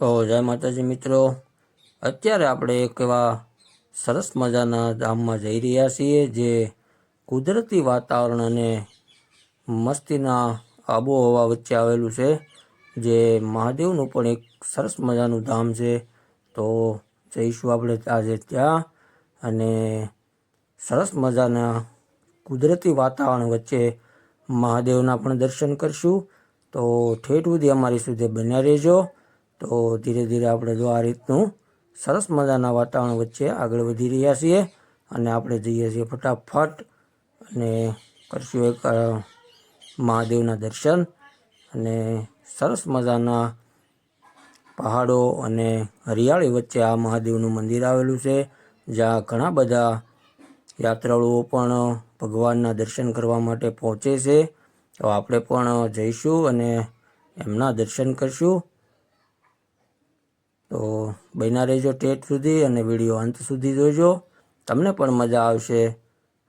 તો જય માતાજી મિત્રો. અત્યારે આપણે એક એવા સરસ મજાના ધામમાં જઈ રહ્યા છીએ જે કુદરતી વાતાવરણ અને મસ્તીના આબોહવા વચ્ચે આવેલું છે. જે મહાદેવનું પણ એક સરસ મજાનું ધામ છે. તો જઈશું આપણે આજે ત્યાં અને સરસ મજાના કુદરતી વાતાવરણ વચ્ચે મહાદેવના પણ દર્શન કરશું. તો ઠેઠ સુધી અમારી સુધી બન્યા રહેજો. તો ધીરે ધીરે આપણે જો આ રીતનું સરસ મજાના વાતાવરણ વચ્ચે આગળ વધી રહ્યા છીએ અને આપણે જઈએ છીએ ફટાફટ અને કરશું એક મહાદેવના દર્શન અને સરસ મજાના પહાડો અને હરિયાળી વચ્ચે આ મહાદેવનું મંદિર આવેલું છે, જ્યાં ઘણા બધા યાત્રાળુઓ પણ ભગવાનના દર્શન કરવા માટે પહોંચે છે. તો આપણે પણ જઈશું અને એમના દર્શન કરશું. તો બન્યા રહેજો ટેટ સુધી અને વીડિયો અંત સુધી જોજો. તમને પણ મજા આવશે.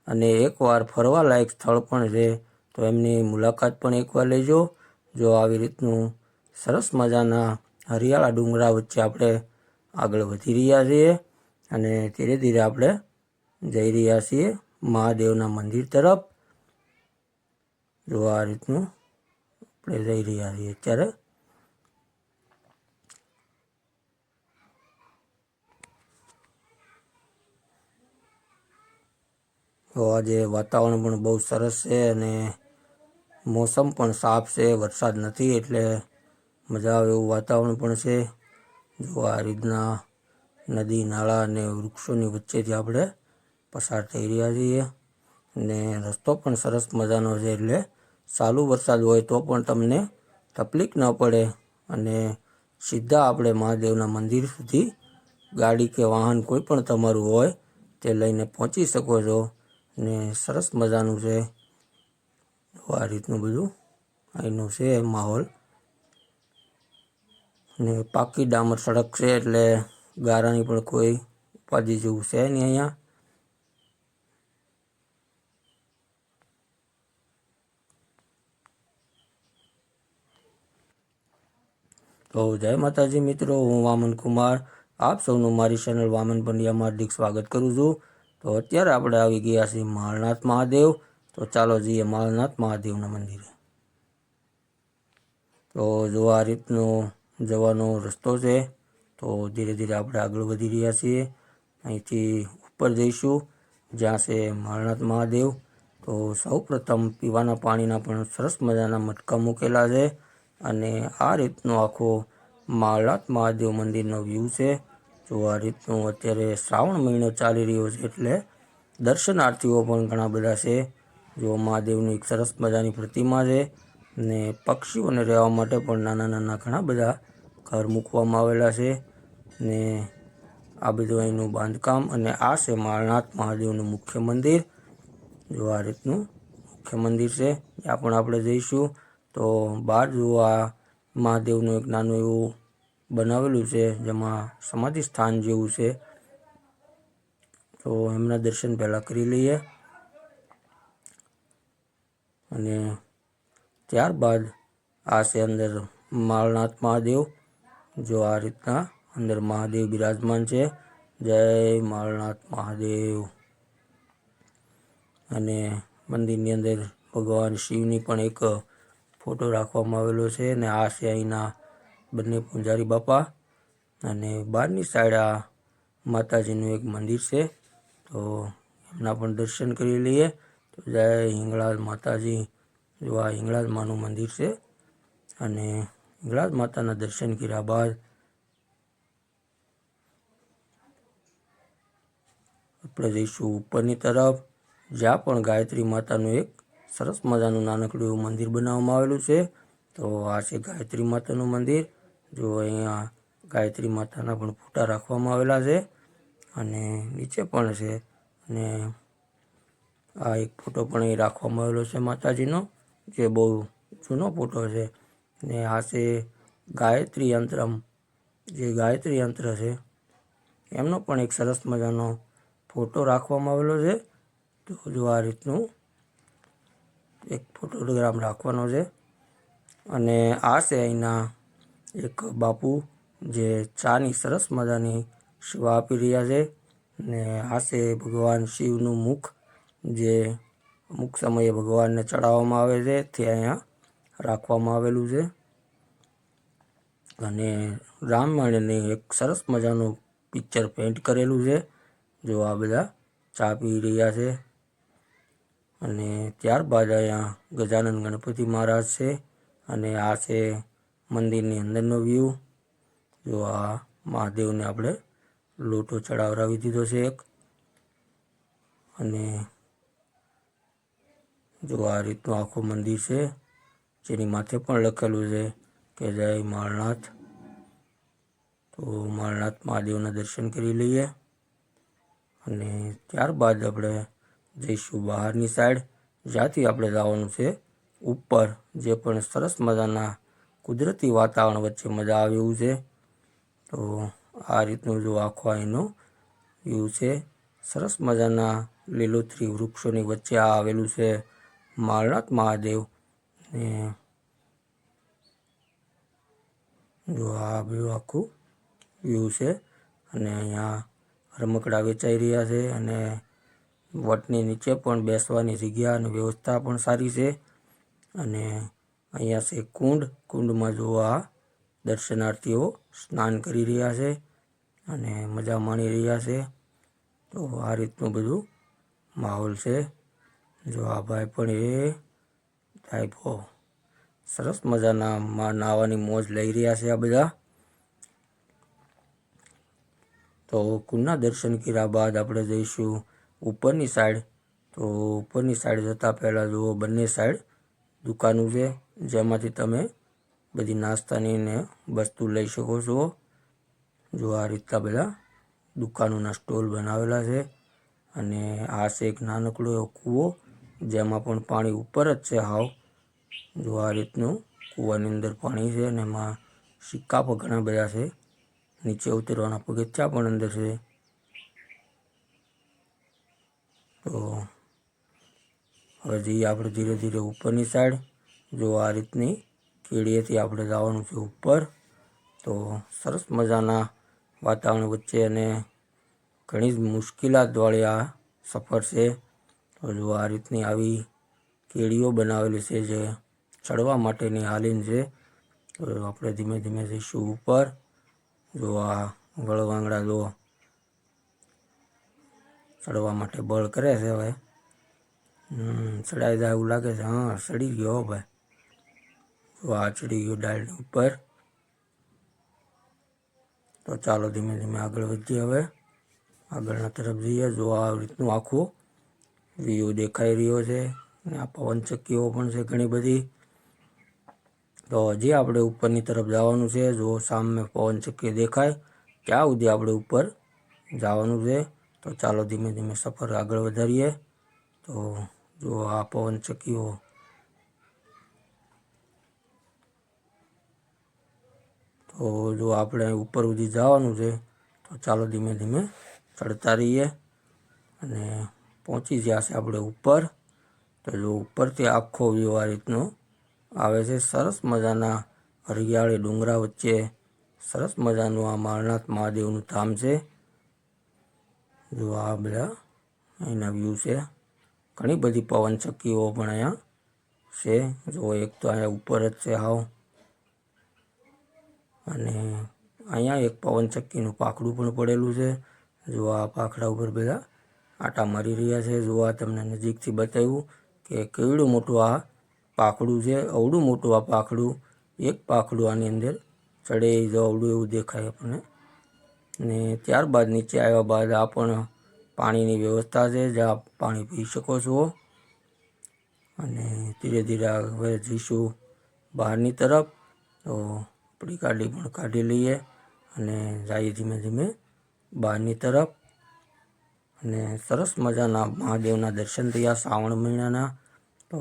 અને એકવાર ફરવા લાયક સ્થળ પણ છે, તો એમની મુલાકાત પણ એકવાર લેજો. જો આવી રીતનું સરસ મજાના હરિયાળા ડુંગરા વચ્ચે આપણે આગળ વધી રહ્યા છીએ અને ધીરે ધીરે આપણે જઈ રહ્યા છીએ મહાદેવના મંદિર તરફ. જો આ રીતનું આપણે જઈ રહ્યા છીએ અત્યારે. તો આજે વાતાવરણ પણ બહુ સરસ છે અને મોસમ પણ સાફ છે, વરસાદ નથી એટલે મજા આવે એવું વાતાવરણ પણ છે. જો આ રીતના નદી, નાળા અને વૃક્ષોની વચ્ચેથી આપણે પસાર થઈ રહ્યા છીએ અને રસ્તો પણ સરસ મજાનો છે એટલે ચાલુ વરસાદ હોય તો પણ તમને તકલીફ ન પડે અને સીધા આપણે મહાદેવના મંદિર સુધી ગાડી કે વાહન કોઈ પણ તમારું હોય તે લઈને પહોંચી શકો છો. ને સરસ મજાનું છે. આ રીતનું બધું. અહીંનું છે માહોલ. ને પાકી ડામર સડક છે એટલે ગારાની પણ કોઈ ઉપાધિ જેવું છે નહીં અહીંયા. તો જય માતાજી મિત્રો, હું વામન કુમાર આપ સૌનું મારી ચેનલ વામન પંડ્યામાં હાર્દિક સ્વાગત કરું છું. તો અત્યારે આપણે આવી ગયા છીએ માળનાથ મહાદેવ. તો ચાલો જઈએ માળનાથ મહાદેવના મંદિરે. તો જો આ રીતનો જવાનો રસ્તો છે, તો ધીરે ધીરે આપણે આગળ વધી રહ્યા છીએ. અહીંથી ઉપર જઈશું, જ્યાં છે માળનાથ મહાદેવ. તો સૌ પ્રથમ પીવાના પાણીના પણ સરસ મજાના મટકા મૂકેલા છે. અને આ રીતનો આખો માળનાથ મહાદેવ મંદિરનો વ્યૂ છે. જો આ રીતનું અત્યારે શ્રાવણ મહિનો ચાલી રહ્યો છે એટલે દર્શનાર્થીઓ પણ ઘણા બધા છે. જો મહાદેવની એક સરસ મજાની પ્રતિમા છે ને પક્ષીઓને રહેવા માટે પણ નાના નાના ઘણા બધા ઘર મૂકવામાં આવેલા છે ને આ બધું અહીંનું બાંધકામ અને આ છે માળનાથ મહાદેવનું મુખ્ય મંદિર. જો આ રીતનું મુખ્ય મંદિર છે, ત્યાં પણ આપણે જઈશું. તો બહાર જો આ મહાદેવનું એક નાનું એવું બનાવેલું છે, જેમાં સમાધિ સ્થાન જેવું છે. તો એમના દર્શન પહેલાં કરી લઈએ. અને ત્યારબાદ આ છે અંદર માળનાથ મહાદેવ. જો આ રીતના અંદર મહાદેવ બિરાજમાન છે. જય માળનાથ મહાદેવ. અને મંદિરની અંદર ભગવાન શિવની પણ એક ફોટો રાખવામાં આવેલો છે. અને આ છે અહીંના બંને પૂંજારી બાપા અને બહારની સાઈડ આ માતાજીનું એક મંદિર છે. તો એમના પણ દર્શન કરી લઈએ. તો જય હિંગળાજ માતાજી, જો આ હિંગળાજ માનું મંદિર છે. અને હિંગળાજ માતાના દર્શન કર્યા બાદ આપણે જઈશું ઉપરની તરફ, જ્યાં પણ ગાયત્રી માતાનું એક સરસ મજાનું નાનકડું એવું મંદિર બનાવવામાં આવેલું છે. તો આ છે ગાયત્રી માતાનું મંદિર. જો અહીંયા ગાયત્રી માતાના પણ ફોટા રાખવામાં આવેલા છે અને નીચે પણ છે અને આ એક ફોટો પણ અહીં રાખવામાં આવેલો છે માતાજીનો, જે બહુ જૂનો ફોટો છે. ને આ છે ગાયત્રી યંત્રમ. જે ગાયત્રી યંત્ર છે, એમનો પણ એક સરસ મજાનો ફોટો રાખવામાં આવેલો છે. તો જો આ રીતનું એક ફોટોગ્રામ રાખવાનો છે. અને આ છે અહીંના એક બાપુ જે ચાની સરસ મજાની સેવા આપી રહ્યા છે ને આ ભગવાન શિવનું મુખ જે અમુક સમયે ભગવાનને ચડાવવામાં આવે છે, તે અહીંયા રાખવામાં આવેલું છે. અને રામાયણની એક સરસ મજાનું પિક્ચર પેઇન્ટ કરેલું છે, જો આ બધા ચા પી રહ્યા છે. અને ત્યારબાદ અહીંયા ગજાનંદ ગણપતિ મહારાજ છે, અને આ છે મંદિરની અંદરનો વ્યૂ જો આ મહાદેવને આપણે લોટો ચડાવરાવી દીધો છે એક. અને જો આ રીતનું આખું મંદિર છે, જેની માથે પણ લખેલું છે કે જય માળનાથ તો માળનાથ મહાદેવના દર્શન કરી લઈએ. અને ત્યારબાદ આપણે જઈશું બહારની સાઈડ જ્યાંથી આપણે જવાનું છે ઉપર, જે પણ સરસ મજાના કુદરતી વાતાવરણ વચ્ચે મજા આવે એવું છે. તો આ રીતનું જો આખો અહીંનો વ્યૂ છે. સરસ મજાના લીલોતરી વૃક્ષોની વચ્ચે આ આવેલું છે માળનાથ મહાદેવ. ને જો આ બધું આખું વ્યૂ છે અને અહીંયા રમકડા વેચાઈ રહ્યા છે અને વટની નીચે પણ બેસવાની જગ્યા અને વ્યવસ્થા પણ સારી છે. અને અહીંયા છે કુંડ. કુંડમાં જોવા દર્શનાર્થીઓ સ્નાન કરી રહ્યા છે અને મજા માણી રહ્યા છે. તો આ રીતનું બધું માહોલ છે. જો આ ભાઈ પણ એ ટાઈપો સરસ મજાના નાહવાની મોજ લઈ રહ્યા છે આ બધા. તો કુંડના દર્શન કર્યા બાદ આપણે જઈશું ઉપરની સાઈડ તો ઉપરની સાઈડ જતાં પહેલાં જુઓ, બંને સાઈડ દુકાનો છે. જેમાંથી તમે બધી નાસ્તાની ને વસ્તુ લઈ શકો છો. જો આ રીતના બધા દુકાનોના સ્ટોલ બનાવેલા છે અને આ છે એક નાનકડો એવો કૂવો, જેમાં પણ પાણી ઉપર જ છે હાવ. જો આ રીતનું કૂવાની અંદર પાણી છે અને એમાં સિક્કા પણ ઘણા બધા છે. નીચે ઉતરવાના પગથિયા પણ અંદર છે. તો હવે જઈએ આપણે ધીરે ધીરે ઉપરની સાઈડ જો આ રીતની કેળીએથી આપણે જવાનું છે ઉપર, તો સરસ મજાના વાતાવરણ વચ્ચે અને ઘણી જ મુશ્કેલાતવાળી આ સફર છે. તો જો આ રીતની આવી કેળીઓ બનાવેલી છે જે ચડવા માટેની હાલીન છે, તો આપણે ધીમે ધીમે જઈશું ઉપર. જો આ ગળવાંગડા જો ચડવા માટે બળ કરે છે હવે. ચડાઈ જાય એવું લાગે છે. હા, ચડી ગયો ભાઈ. ગયો ડાળની ઉપર. તો ચાલો ધીમે ધીમે આગળ વધીએ હવે. આગળના તરફ જઈએ. જો આ રીતનું આખું વ્યૂ દેખાઈ રહ્યો છે. અને આ પવનચક્કીઓ પણ છે ઘણી બધી. તો હજી આપણે ઉપરની તરફ જવાનું છે. જો સામે પવનચક્કી દેખાય, ત્યાં સુધી આપણે ઉપર જવાનું છે. તો ચાલો ધીમે ધીમે સફર આગળ વધારીએ. તો જો આ પવનચક્કીઓ તો જો આપણે ઉપર સુધી જવાનું છે, તો ચાલો ધીમે ધીમે ચડતા રહીએ અને પહોંચી ગયા છે આપણે ઉપર. તો જો ઉપરથી આખો વ્યૂ આ રીતનો આવે છે, સરસ મજાના હરિયાળી ડુંગરા વચ્ચે સરસ મજાનું આ મારનાથ મહાદેવનું ધામ છે. જો આ બધા અહીંના વ્યૂ છે. ઘણી બધી પવન ચક્કીઓ પણ અહીંયા છે. જો એક તો અહીંયા ઉપર જ છે હાવ. અને અહીંયા એક પવનચક્કીનું પાખડું પણ પડેલું છે. જો આ પાખડા ઉપર બધા આટા મારી રહ્યા છે. જો આ તમને નજીકથી બતાવ્યું કે કેવડું મોટું આ પાખડું છે. અવડું મોટું આ પાખડું. એક પાખડું આની અંદર ચડે જવડું એવું દેખાય આપણને. ને ત્યારબાદ નીચે આવ્યા બાદ આ પણ પાણીની વ્યવસ્થા છે. જ્યાં પાણી પી શકો છો. અને ધીરે ધીરે હવે જઈશું બહારની તરફ. તો આપણી કાઢી પણ કાઢી લઈએ અને જઈએ ધીમે ધીમે બહારની તરફ. અને સરસ મજાના મહાદેવના દર્શન થયા શ્રાવણ મહિનાના. તો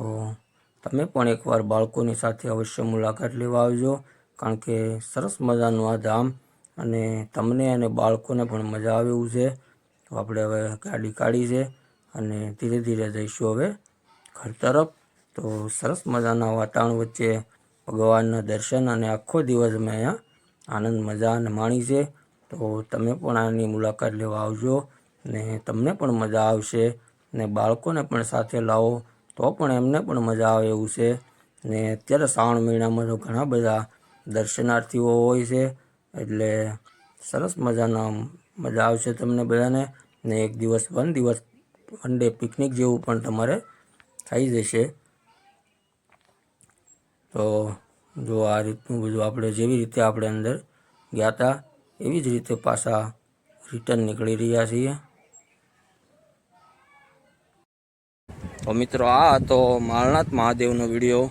તમે પણ એકવાર બાળકોની સાથે અવશ્ય મુલાકાત લેવા આવજો, કારણ કે સરસ મજાનું આ ધામ અને તમને અને બાળકોને પણ મજા આવે એવું છે. તો આપણે હવે ગાડી કાઢી છે અને ધીરે ધીરે જઈશું હવે ઘર તરફ. તો સરસ મજાના વાતાવરણ વચ્ચે ભગવાનના દર્શન અને આખો દિવસ અમે અહીંયા આનંદ, મજા અને માણી છે. તો તમે પણ આની મુલાકાત લેવા આવજો ને તમને પણ મજા આવશે ને બાળકોને પણ સાથે લાવો, તો પણ એમને પણ મજા આવે એવું છે. ને અત્યારે શ્રાવણ મહિનામાં તો ઘણા બધા દર્શનાર્થીઓ હોય છે, એટલે સરસ મજાના મજા આવશે તમને બધાને. ને એક દિવસ વન દિવસ વન ડે પિકનિક જેવું પણ તમારે થઈ જશે. તો જો આ રીતનું બધું આપણે જેવી રીતે આપણે અંદર ગયા હતા એવી જ રીતે પાછા રિટર્ન નીકળી રહ્યા છીએ. તો મિત્રો આ હતો માળનાથ મહાદેવનો વીડિયો.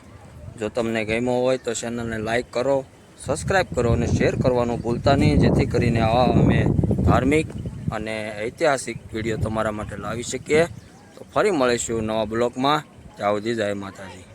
જો તમને ગમ્યો હોય તો ચેનલને લાઈક કરો સબસ્ક્રાઈબ કરો અને શેર કરવાનું ભૂલતા નહીં. જેથી કરીને આવા અમે ધાર્મિક અને ઐતિહાસિક વીડિયો તમારા માટે લાવી શકીએ. તો ફરી મળીશું નવા બ્લોગમાં. જાઉદી જય માતાજી.